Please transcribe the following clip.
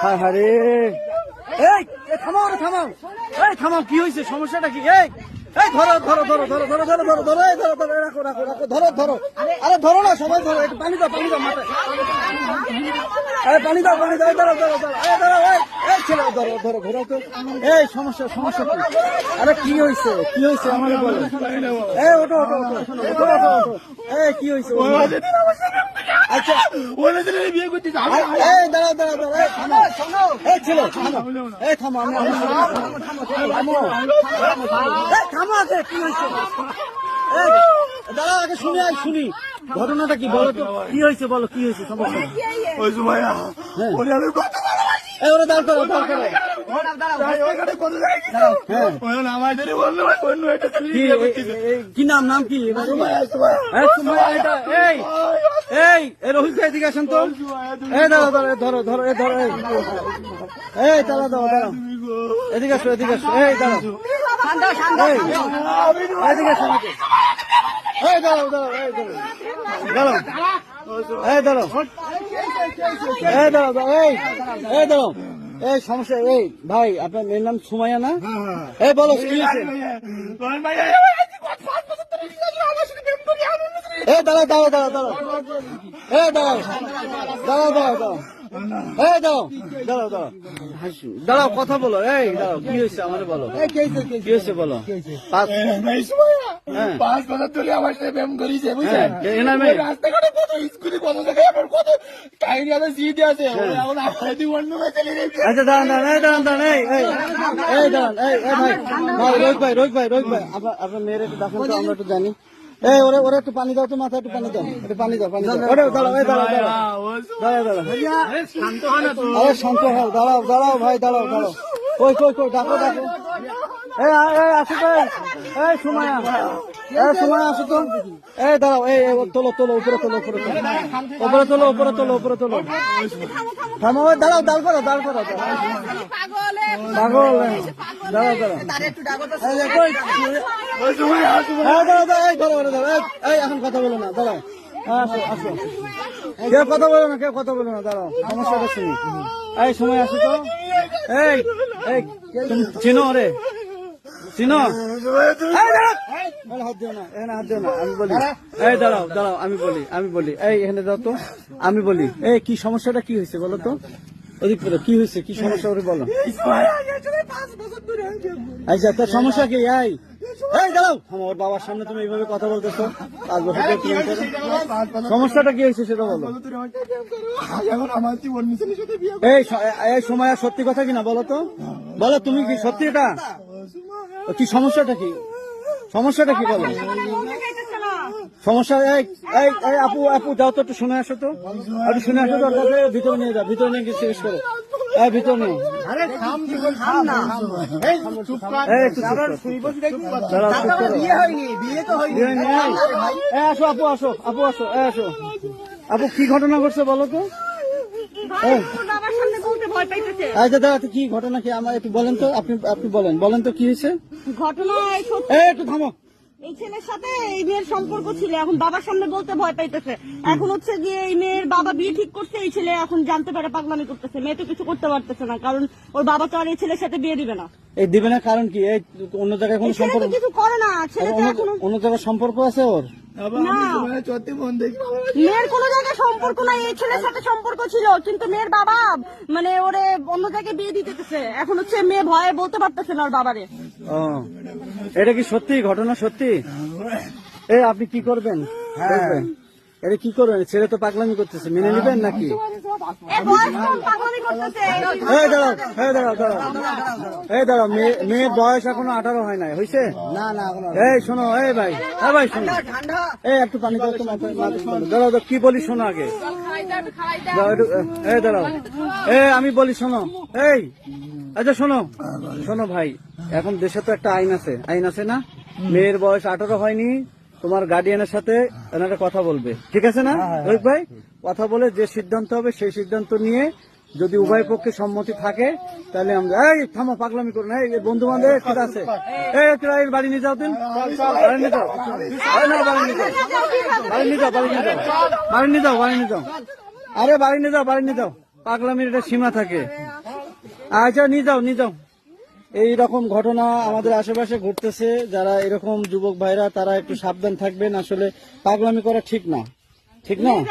হ্যাঁ হ্যাঁ রে এই এ থামাও রে থামাও এই থামাও কি হয়েছে সমস্যাটা কি এই এই ধরো ধরো ধরো ধরো ধরো ধরো ধরো ধরো এই ধরো ধরো রাখো রাখো রাখো ধরো ধরো আরে ধরো না সবাই ধরো একটু পানি দাও পানি দাও মাথায় আরে পানি দাও পানি দাও ধরো ধরো ধরো এই ধরো এই এই ছেলে ধরো ধরো ঘোরাও তো এই সমস্যা সমস্যা কি আরে কি হয়েছে কি হয়েছে আমার বলো এই ওটো ওটো ওটো ওটো ওটো ওটো এই কি হয়েছে আচ্ছা বিয়ে করতে এই দাঁড়াও দাঁড়াও দাঁড়াও এই থামো। এই ছেলে থামো এই থামো আমি আমি থামো এই থামো। আগে কি হয়েছে এই দাঁড়াও আগে শুনি আগে শুনি। ঘটনাটা কি বলো তো। কি হয়েছে বলো কি হয়েছে সমস্যা? ওই সময় হ্যাঁ। ওরে আমি কত এই ওরা দাঁড় করো দাঁড় করো কি নাম নাম কি এই রোহিত ভাই এদিকে তো ধরো ধরো ধরো এই ধরো দাও দাঁড়াও এদিকে আসো এদিকে আসো এই দাঁড়াও এদিকে আসো এই দাঁড়াও দাঁড়াও দাঁড়াও দাঁড়াও দাঁড়াও দাঁড়াও দাঁড়াও এই সমস্যা এই ভাই আপনার মেয়ের নাম সুমাইয়া না এই বলো এ দাঁড়া দাঁড়া দাঁড়া দাঁড়া এ দাঁড়াও দাঁড়াও দাঁড়াও দাঁড়াও। এই দাঁড়াও দাঁড়াও দাঁড়াও। হাসি। দাঁড়াও কথা বলো। এই দাঁড়াও কি হয়েছে আমাদের বলো। কি হয়েছে বলো। পাঁচ হ্যাঁ। পাঁচ বছর ধরে আমার সাথে প্রেম করেছে বুঝছেন হ্যাঁ, এ নামে? ওই রাস্তাঘাটে কত স্কুলে কত জায়গায় আমার কত কাহিনী আছে স্মৃতি আছে। এখন আমার দিয়ে মেয়ে চলে গেছে। আচ্ছা দাঁড়ান দাঁড়ান এই দাঁড়ান দাঁড়ান এই এই এই দাঁড়ান এই এই ভাই ভাই রোহিত ভাই রোহিত ভাই রোহিত ভাই আপনার আপনার মেয়ের একটু দেখেন তো আমরা একটু জানি। এই, ওরে ওরে একটু পানি দাও তো, মাথায় একটু পানি দাও। একটু পানি দাও পানি দাও। ওরে, দাঁড়াও দাঁড়াও দাঁড়াও দাঁড়াও, ভাই, দাঁড়াও দাঁড়াও। কই কই কই, ডাকো ডাকো। আসো তো এই সুমায়া। এই সুমায়া আসো তো? এই দাঁড়াও এই তোলো তোলো উপরে তোলো উপরে উপরে তোলো উপরে তোলো উপরে তোলো। থামো দাঁড়াও দাঁড় করো দাঁড় করো। পাগল। দাঁড়াও দাঁড়াও। এই এখন কথা বলো না দাঁড়াও। হ্যাঁ, আসো কেউ কথা বলো না কেউ কথা বলো না দাঁড়াও সমস্যাটা শুনি। এই সময় আসো তো? এই এই চিনো রে? চিনো এই দাঁড়াও। আমি বলি। দাঁড়াও আমি বলি আমি বলি। এই এখানে দাও তো আমি বলি। এই কি সমস্যাটা কি হয়েছে বলো তো? বলো কি হয়েছে কি সমস্যা ওরে বলো। আচ্ছা তোর সমস্যা কি? এই এই দাঁড়াও। আমার বাবার সামনে তুমি এইভাবে কথা বলতেছো পাঁচ বছর। সমস্যাটা কি হয়েছে সেটা বলো। এই সময় সত্যি কথা কিনা বলো তো? বলো তুমি কি সত্যি এটা? কি সমস্যাটা কি? সমস্যাটা কি বলো? সমস্যা এক আপু আপু যাও তো একটু শুনে আসো তো। একটু শুনে আসো তোর কাছে ভিতরে নিয়ে যাও ভিতরে নিয়ে গিয়ে শেষ করো। ভিতরে নিয়ে। আসো আপু আসো আপু আসো আসো। আপু কি ঘটনা ঘটছে বলো তো? আচ্ছা দাদা কি ঘটনা কি? আমার একটু বলেন তো আপনি আপনি বলেন। বলেন তো কি হয়েছে? ঘটনা এই একটু থামো। এই ছেলের সাথে এই মেয়ের সম্পর্ক ছিল এখন বাবার সামনে বলতে ভয় পাইতেছে। এখন হচ্ছে গিয়ে এই মেয়ের বাবা বিয়ে ঠিক করছে এই ছেলে এখন জানতে পারে পাগলামি করতেছে। মেয়ে তো কিছু করতে পারতেছে না কারণ ওর বাবা তো আর এই ছেলের সাথে বিয়ে দিবে না। এই দিবে না কারণ কি? এই অন্য জায়গায় কোনো সম্পর্ক কিছু করে না ছেলে তো অন্য এখনও অন্য জায়গায় সম্পর্ক আছে ওর? মন মেয়ের কোনো জায়গায় সম্পর্ক নাই এই ছেলের সাথে সম্পর্ক ছিল কিন্তু মেয়ের বাবা মানে ওরে অন্য জায়গায় বিয়ে দিতেছে। এখন হচ্ছে মেয়ে ভয়ে বলতে পারতেছে না ওর বাবারে। ও এটা কি সত্যি? ঘটনা সত্যি? এই আপনি কি করবেন? দেখবেন? এটা কি করবেন ছেলে তো পাগলামি করতেছে। মেনে নিবেন নাকি? এ বয়স কম পাগলামি করতেছে। এই দাঁড়াও মেয়ের বয়স এখনও আঠারো হয় নাই হয়েছে না না এই শোনো এই ভাই এই ভাই শোনো। এই একটু পানি দাও দাঁড়াও, কি বলি শোনো আগে। এই দাঁড়াও। এই আমি বলি শোনো এই আচ্ছা শোনো শোনো ভাই এখন দেশে তো একটা আইন আছে। আইন আছে না? মেয়ের বয়স আঠারো হয়নি তোমার গার্ডিয়ানের সাথে এনারা কথা বলবে। ঠিক আছে না? রোহিত ভাই? কথা বলে যে সিদ্ধান্ত হবে সেই সিদ্ধান্ত নিয়ে যদি উভয় পক্ষে সম্মতি থাকে তাহলে আমরা এই থামো পাগলামি করুন এই বন্ধু বান্ধব ঠিক আছে। এই তোরা এই বাড়ি নিয়ে যাও দিন বাড়ি নিয়ে যাও। বাড়ি নিয়ে যাও। বাড়ি নিয়ে যাও বাড়ি নিয়ে যাও। বাড়ি নিয়ে যাও বাড়ি নিয়ে যাও। আরে বাড়ি নিয়ে যাও বাড়ি নিয়ে যাও। পাগলামির একটা সীমা থাকে। আচ্ছা নিয়ে যাও নিয়ে যাও। এই রকম ঘটনা আমাদের আশেপাশে ঘটতেছে। যারা এরকম যুবক ভাইরা, তারা একটু সাবধান থাকবেন। আসলে পাগলামি করা ঠিক না। ঠিক না?